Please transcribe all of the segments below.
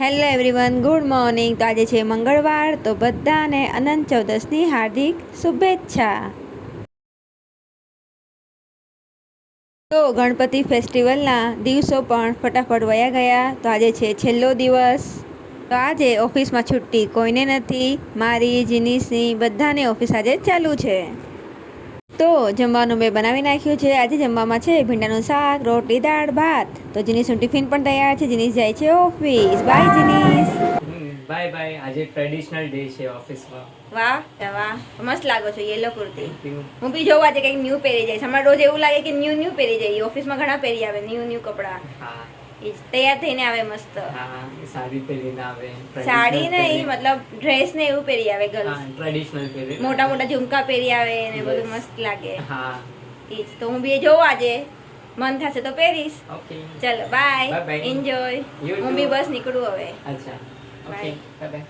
Hello everyone good morning તો આજે છે મંગળવાર, તો બધાને અનંત ચૌદસની હાર્દિક શુભેચ્છા. તો ગણપતિ ફેસ્ટિવલના દિવસો પણ ફટાફટ વયા ગયા. તો આજે છે છેલ્લો દિવસ. તો આજે ઓફિસમાં છુટ્ટી કોઈને નથી, મારી જીનીસની બધાની ઓફિસ આજે ચાલુ છે. તો જમવાનું મેં બનાવી નાખ્યું છે. આજે જમવામાં છે ભીંડાનું શાક રોટલી દાળ ભાત. તો જીનીસનું ટિફિન પણ તૈયાર છે. જીનીસ જાય છે ઓફિસ. બાય જીનીસ બાય બાય આજે ટ્રેડિશનલ ડે છે ઓફિસમાં. વાહ વાહ મસ્ત લાગો છો યેલો કુર્તી. હું બી જોવા છે કંઈક ન્યૂ પહેરી જાય. હમણાં રોજ એવું લાગે કે ન્યૂ ન્યૂ પહેરી જઈએ ઓફિસમાં ઘણા પહેરી આવે. ન્યૂ ન્યૂ કપડાં તૈયાર થઈને આવે મસ્ત. સાડી પહેરીને આવે સાડી નહીં મતલબ ડ્રેસ ને એવું પહેરી આવે ગર્લ્સ ટ્રેડિશનલ પહેરી મોટા મોટા ઝુમકા પહેરી આવે ને બધું મસ્ત લાગે. હા. ઈ તો હું બી એ જોઉં આજે. મન થશે તો પહેરીશ. ઓકે. ચલો બાય. એન્જોય હું. બી બસ નીકળું હવે. અચ્છા. ઓકે બાય બાય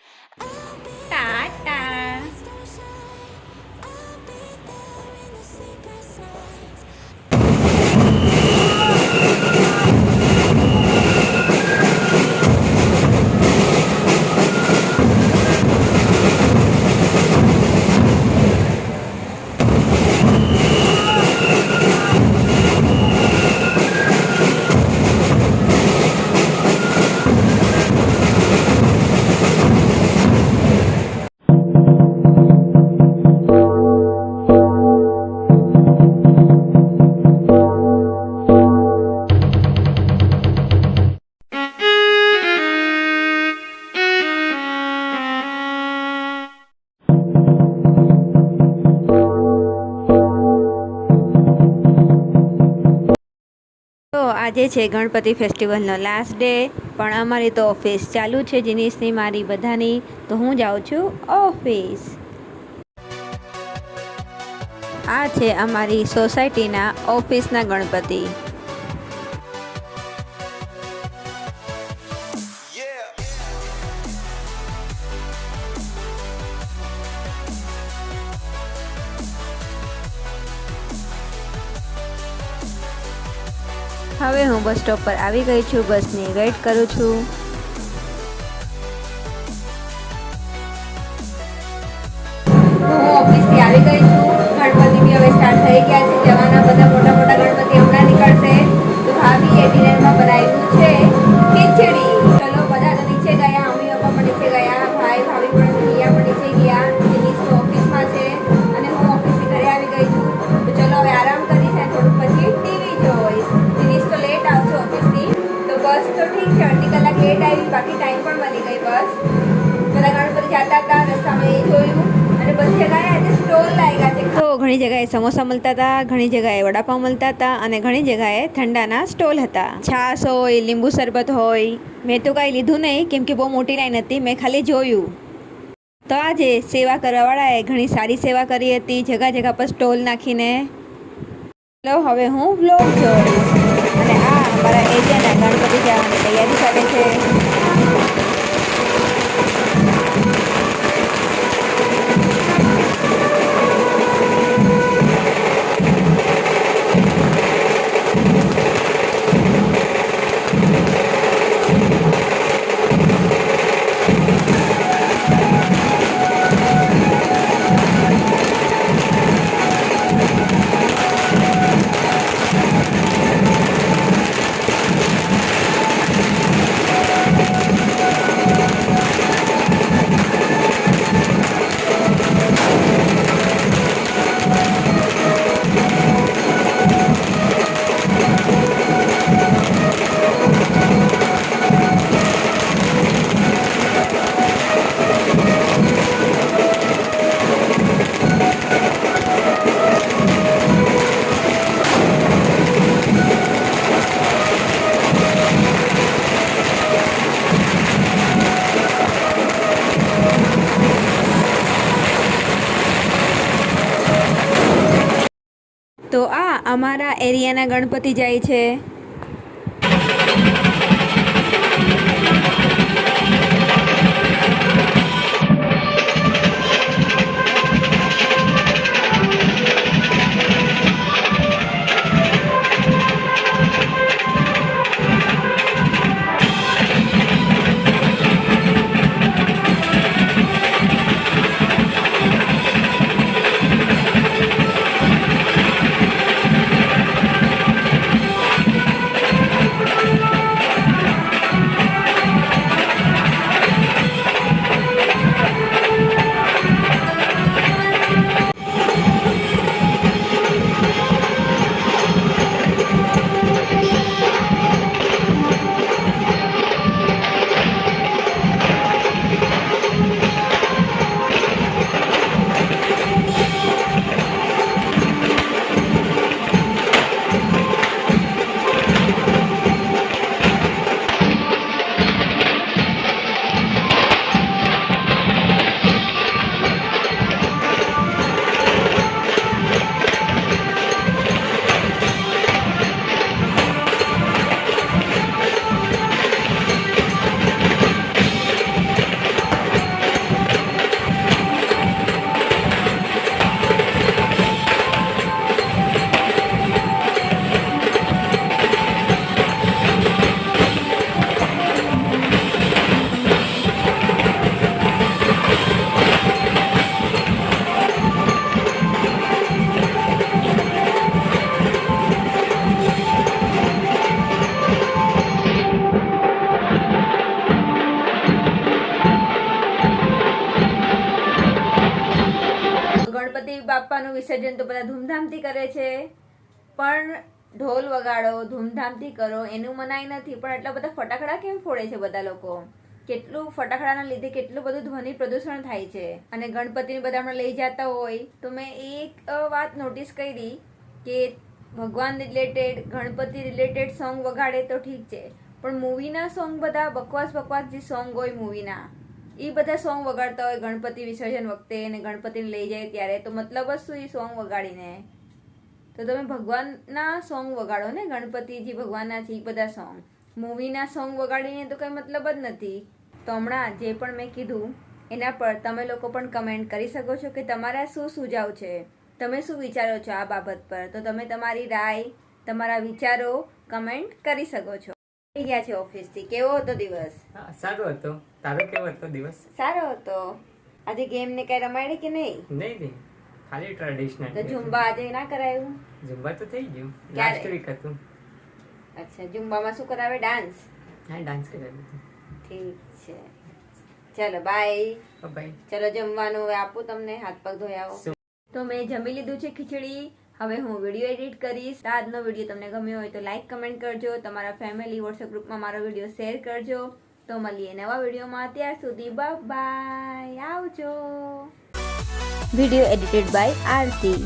આજે છે ગણપતિ ફેસ્ટિવલનો લાસ્ટ ડે પણ અમારી તો ઓફિસ ચાલુ છે જીનીસની મારી બધાની. તો હું જાઉં છું ઓફિસ આ છે અમારી સોસાયટીના ઓફિસના ગણપતિ. હવે હું બસ સ્ટોપ પર આવી ગઈ છું. બસની વેઇટ કરું છું. હું ઓફિસથી આવી ગઈ છું. ગણપતિ બી હવે સ્ટાર્ટ થઈ ગયા છે. જવાના બધા મોટા ઘણી જગ્યાએ સમોસા મળતા હતા, ઘણી જગ્યાએ વડાપાઉં મળતા હતા અને ઘણી જગ્યાએ ઠંડાના સ્ટોલ હતા. છાશ હોય, લીંબુ શરબત હોય, મેં તો કાંઈ લીધું નહીં, કેમ કે બહુ મોટી લાઈન હતી, મેં ખાલી જોયું. તો આજે સેવા કરવાવાળાએ ઘણી સારી સેવા કરી હતી, જગા જગા પર સ્ટોલ નાખીને. ચલો હવે હું વ્લોગ જોઉં અને આ અમારા એરિયાના ગણપતિ જવાની તૈયારી કરે છે. તો આ અમારા એરિયાના ગણપતિ જાય છે. વિસર્જન તો બધા ધૂમધામથી કરે છે. પણ ઢોલ વગાડો, ધૂમધામથી કરો, એનું મનાય નથી. પણ એટલા બધા ફટાકડા કેમ ફોડે છે બધા લોકો? કેટલું ફટાકડાના લીધે કેટલું બધું ધ્વનિ પ્રદૂષણ થાય છે. અને ગણપતિને બધા હમણાં લઈ જતા હોય. તો મેં એક વાત નોટિસ કરી કે ભગવાન રિલેટેડ ગણપતિ રિલેટેડ સોંગ વગાડે તો ઠીક છે. પણ મૂવીના સોંગ બધા બકવાસ બકવાસ જે સોંગ હોય મૂવીના એ બધા સોંગ વગાડતા હોય ગણપતિ વિસર્જન વખતે અને ગણપતિને લઈ જાય ત્યારે, તો મતલબ જ શું એ સોંગ વગાડીને? તો તમે ભગવાનના સોંગ વગાડો ને, ગણપતિજી ભગવાનના છે એ બધા સોંગ. મૂવીના સોંગ વગાડીને તો કંઈ મતલબ જ નથી. તો હમણાં જે પણ મેં કીધું, એના પર તમે લોકો પણ કમેન્ટ કરી શકો છો કે તમારા શું સુઝાવ છે? તમે શું વિચારો છો આ બાબત પર? તો તમે તમારી રાય, તમારા વિચારો કમેન્ટ કરી શકો છો. ગયા છે ઓફિસથી. કેવો હતો દિવસ? સારો હતો. તારો કેવો હતો દિવસ? સારો હતો. આજે ગેમ ને કઈ રમાડી કે નહીં? નહીં નહીં. ખાલી ટ્રેડિશનલ તો ઝુંબા આજે ના કરાયું? ઝુંબા તો થઈ ગયું. લાસ્ટ વીક હતું. અચ્છા ઝુંબામાં શું કરાવે? ડાન્સ હા ડાન્સ કરાવ્યું ઠીક છે. ચલો બાય બાય ચલો જમવાનું હવે આપું તમને. હાથ પગ ધોયા તો મેં જમી લીધું છે ખીચડી. હવે હું વીડિયો એડિટ કરીશ. આજનો વીડિયો તમને ગમ્યો હોય તો લાઈક કમેન્ટ કરજો. તમારા ફેમિલી વોટ્સએપ ગ્રુપમાં મારો વીડિયો શેર કરજો. તો મળીએ નવા વિડીયોમાં ત્યાર સુધી બાય આવજો. Video edited by Aarti.